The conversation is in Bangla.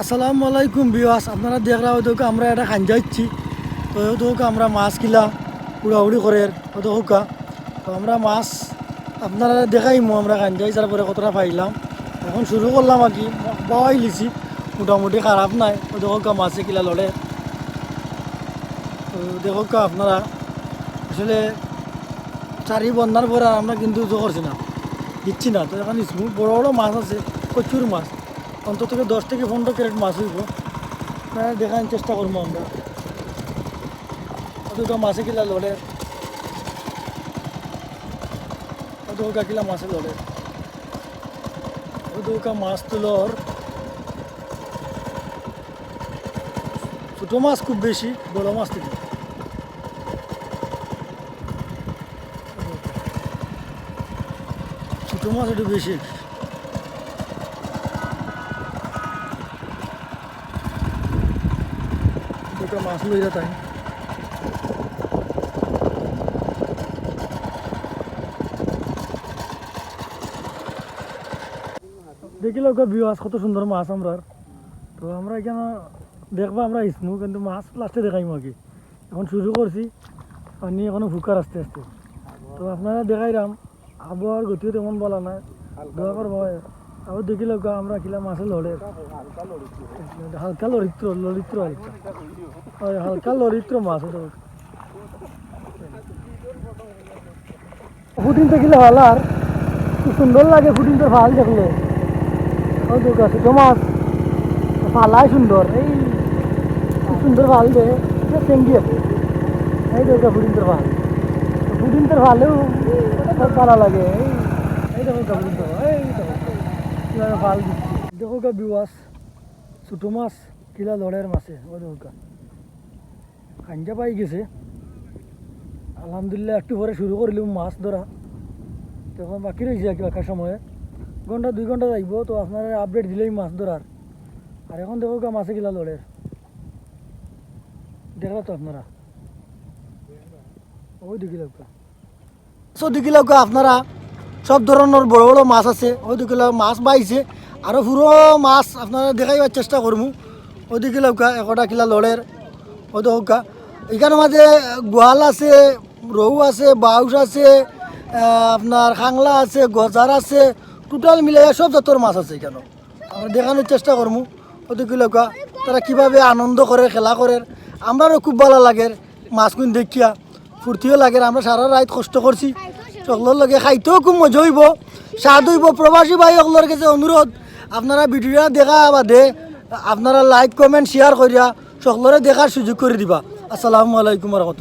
আসসালামু আলাইকুম বিওয়াস আপনারা দেখরা হয়তো আমরা এটা খান যাচ্ছি তো হয়তো আমরা মাছ কিলা উড়াউড়ি করে হয়তো হোকা তো আমরা মাছ আপনারা দেখাইমো আমরা খান যাই তারপরে কতটা পাইলাম। এখন শুরু করলাম আর কি বাওয়াই লিছি, মোটামুটি খারাপ নাই। হয়তো হোকা মাছে কিলা লড়ে। তো দেখো আপনারা আসলে চারি বন্ধার পরে আমরা কিন্তু জো করছি না, দিচ্ছি না। তো এখন বড় বড় মাছ আছে, প্রচুর মাছ। অন্তত থেকে দশ থেকে পনেরো ক্যারেট মাছ হইব। আপনারা দেখার চেষ্টা করব আমরা। অত মাছে কিলা লড়ে। অত কিলা মাছে লড়ে। অত মাছ তো তুলর ছোটো মাছ খুব বেশি, বড় মাছ থেকে ছোটো মাছ একটু বেশি। দুটো মাছ লইয়া তাই দেখিল বিওয়াস কত সুন্দর মাছ আমরা তো আমরা এখানে দেখব আমরা ইসমু কিন্তু মাছ লাস্টে দেখাইমু কি এখন শুরু করছি, পানি এখনও ফুকার আস্তে আস্তে। তো আপনারা দেখাইলাম আবহাওয়ার গতিও তেমন বলা নাই। দোয়া করব আবার দেখিল আমরা কিলা মাছে লড়ে। হালকা লরিত্র হালকা। হয় হালকা লরিত্র মাছ ওটা ফুটিং দেখিলে ভালো আর। কি সুন্দর লাগে ফুটিং তো ভালো দেখলে। তো গাছ মাছ। পালাই সুন্দর, এই কি সুন্দর ভালো দে। চেঙ্গি আছে। এই তো ফুটিং তোর ভালো ফুটিং তোর ভালেও ভালো লাগে। এই এই দেখো ফুটিং তোর এই দেখো। কীভাবে ভালো দিচ্ছি দেখো বিওয়াস ছোটো মাছ, কিলা লড়ের মাছে ওই দেখো গা খাঞ্জা পাই গেছে। আলহামদুলিল্লাহ, একটু পরে শুরু করলাম মাছ ধরা তখন বাকি রয়েছে আর কি সময়ে। ঘণ্টা দুই ঘণ্টা যাইব তো আপনারা আপডেট দিলেই মাছ ধরার আর এখন দেখো গা মাছে কিলা লড়ের দেখলা তো আপনারা। ওই দিকে লোক সো দিকে লোক আপনারা। সব ধরনের বড় বড় মাছ আছে। ওই দিকে মাছ বাইছে। আরও পুরো মাছ আপনারা দেখাইবার চেষ্টা করব ওই দিকে লোক একটা কিলা লড়ের। ওই হোকা এখানের মাঝে গোয়াল আছে, রৌ আছে, বাউস আছে আপনার খাংলা আছে, গজার আছে, টোটাল মিলে সব জাতর মাছ আছে এখানে আমরা দেখানোর চেষ্টা করব ওদিকে লোকা তারা কীভাবে আনন্দ করে, খেলা করে আমারও খুব ভালো লাগে মাছ মাছগুন দেখিয়া। ফুর্তিও লাগে, আমরা সারা রাত কষ্ট করছি। সকলের লগে খাইতেও খুব মজা হইব। স্বাদ হইব প্রবাসী ভাই সকলের কাছে অনুরোধ আপনারা ভিডিওটা দেখা বাদে, আপনারা লাইক কমেন্ট শেয়ার করিয়া সকলরে দেখার সুযোগ করে দিবা। আসসালামু আলাইকুম রহমতুল্লাহ।